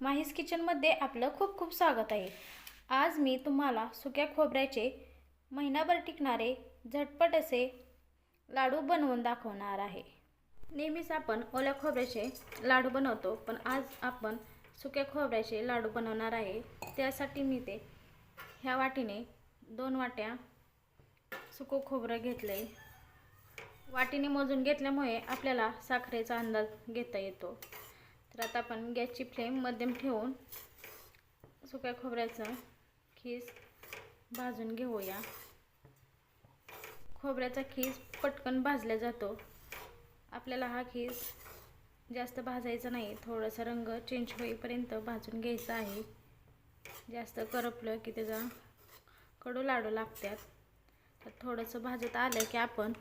माहीस किचनमध्ये आपलं खूप खूप स्वागत आहे. आज मी तुम्हाला सुक्या खोबऱ्याचे महिनाभर टिकणारे झटपट असे लाडू बनवून दाखवणार आहे. नेहमीच आपण ओल्या खोबऱ्याचे लाडू बनवतो पण आज आपण सुक्या खोबऱ्याचे लाडू बनवणार आहे. त्यासाठी मी ते ह्या वाटीने दोन वाट्या सुकं खोबरं घेतलं आहे वाटीने मोजून घेतल्यामुळे आपल्याला साखरेचा अंदाज घेता येतो. तर आता आपण गॅसची फ्लेम मध्यम ठेवून सुक्या खोबऱ्याचं खीस भाजून घेऊया. खोबऱ्याचा खीस पटकन भाजला जातो. आपल्याला हा खीस जास्त भाजायचा नाही थोडंसं रंग चेंज होईपर्यंत भाजून घ्यायचा आहे. जास्त करपलं की त्याचा कडू लाडू लागतात. तर थोडंसं भाजत आलं की आपण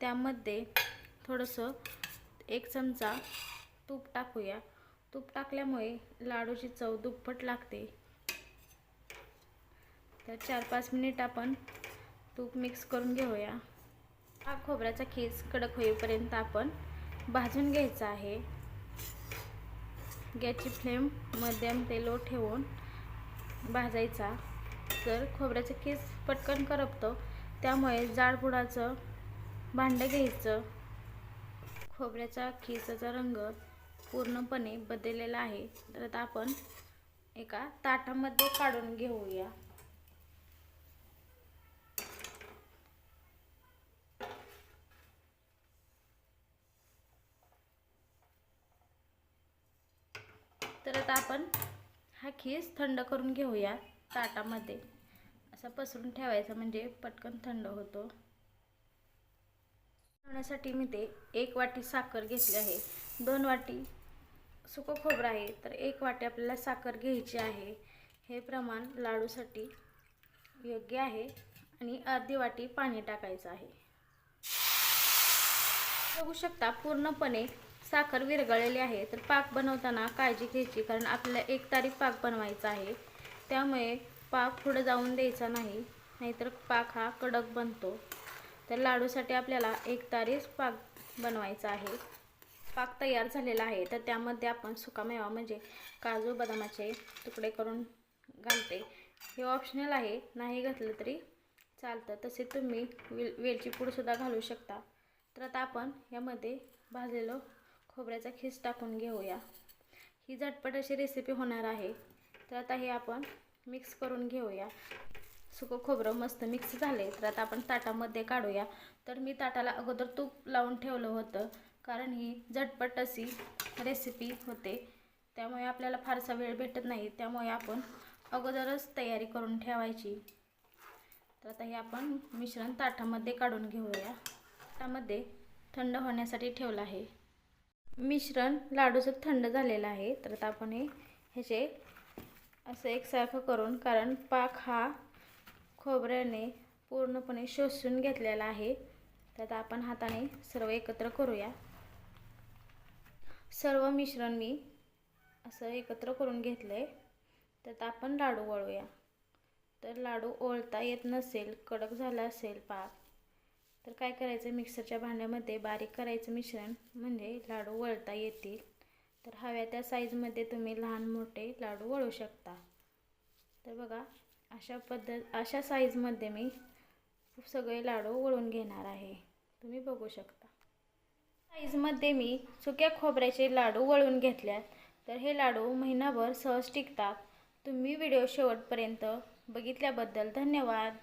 त्यामध्ये थोडंसं एक चमचा तूप टाकूया. तूप टाकल्यामुळे लाडूची चव दुप्पट लागते. तर चार पाच मिनिट आपण तूप मिक्स करून घेऊया. हा खोबऱ्याचा खीस कडक होईपर्यंत आपण भाजून घ्यायचा आहे. गॅसची फ्लेम मध्यम ते लो ठेवून भाजायचा. तर खोबऱ्याचं खीस पटकन करपतो त्यामुळे जाडपुडाचं भांडं घ्यायचं. खोबऱ्याचा खिसाचा रंग पूर्णपणे बदललेला आहे. तर आता आपण एका ताटामध्ये काढून घेऊया. तर आता आपण हा खीस थंड करून घेऊया ताटामध्ये. असा पसरून ठेवायचा म्हणजे पटकन थंड होतो. बनवण्यासाठी मी ते एक वाटी साखर घेतली आहे. दोन वाटी सुकं खोबरं आहे तर एक वाटी आपल्याला साखर घ्यायची आहे. हे प्रमाण लाडूसाठी योग्य आहे आणि अर्धी वाटी पाणी टाकायचं आहे. बघू शकता पूर्णपणे साखर विरघळलेली आहे तर पाक बनवताना काळजी घ्यायची कारण आपल्याला एक तारीख पाक बनवायचा आहे. त्यामुळे पाक पुढं जाऊन द्यायचा नाही नाहीतर पाक हा कडक बनतो. तर लाडूसाठी आपल्याला एक तारीख पाक बनवायचा आहे. पाक तयार झालेला आहे. तर त्यामध्ये आपण सुकामेवा म्हणजे काजू बदामाचे तुकडे करून घालते. हे ऑप्शनल आहे. नाही घातलं तरी चालतं. तसे तुम्ही वेल वेलची पूडसुद्धा घालू शकता. तर आता आपण यामध्ये भाजलेलं खोबऱ्याचा खीस टाकून घेऊया. ही झटपट अशी रेसिपी होणार आहे. तर आता हे आपण मिक्स करून घेऊया. सुकं खोबरं मस्त मिक्स झाले. तर आता आपण ताटामध्ये काढूया. तर मी ताटाला अगोदर तूप लावून ठेवलं होतं. कारण ही झटपट अशी रेसिपी होते. त्यामुळे आपल्याला फारसा वेळ भेटत नाही. त्यामुळे आपण अगोदरच तयारी करून ठेवायची. तर आता हे आपण मिश्रण ताटामध्ये काढून घेऊया. ताटामध्ये थंड होण्यासाठी ठेवलं आहे. मिश्रण लाडूचं थंड झालेलं आहे. तर आता आपण हे ह्याचे असं एकसारखं करून कारण पाक हा खोबऱ्याने पूर्णपणे शोषून घेतलेला आहे. तर आता आपण हाताने सर्व एकत्र करूया. सर्व मिश्रण मी असं एकत्र करून घेतलं आहे तर आपण लाडू वळूया. तर लाडू ओळता येत नसेल कडक झाला असेल पाक तर काय करायचं? मिक्सरच्या भांड्यामध्ये बारीक करायचं मिश्रण म्हणजे लाडू वळता येतील. तर हव्या त्या साईजमध्ये तुम्ही लहान मोठे लाडू वळू शकता. तर बघा अशा पद्धत अशा साईजमध्ये मी सगळे लाडू वळून घेणार आहे. तुम्ही बघू शकता. साईजमध्ये मी सुक्या खोबऱ्याचे लाडू वळून घेतल्यात तर हे लाडू महिनाभर सहज टिकतात. तुम्ही व्हिडिओ शेवटपर्यंत बघितल्याबद्दल धन्यवाद.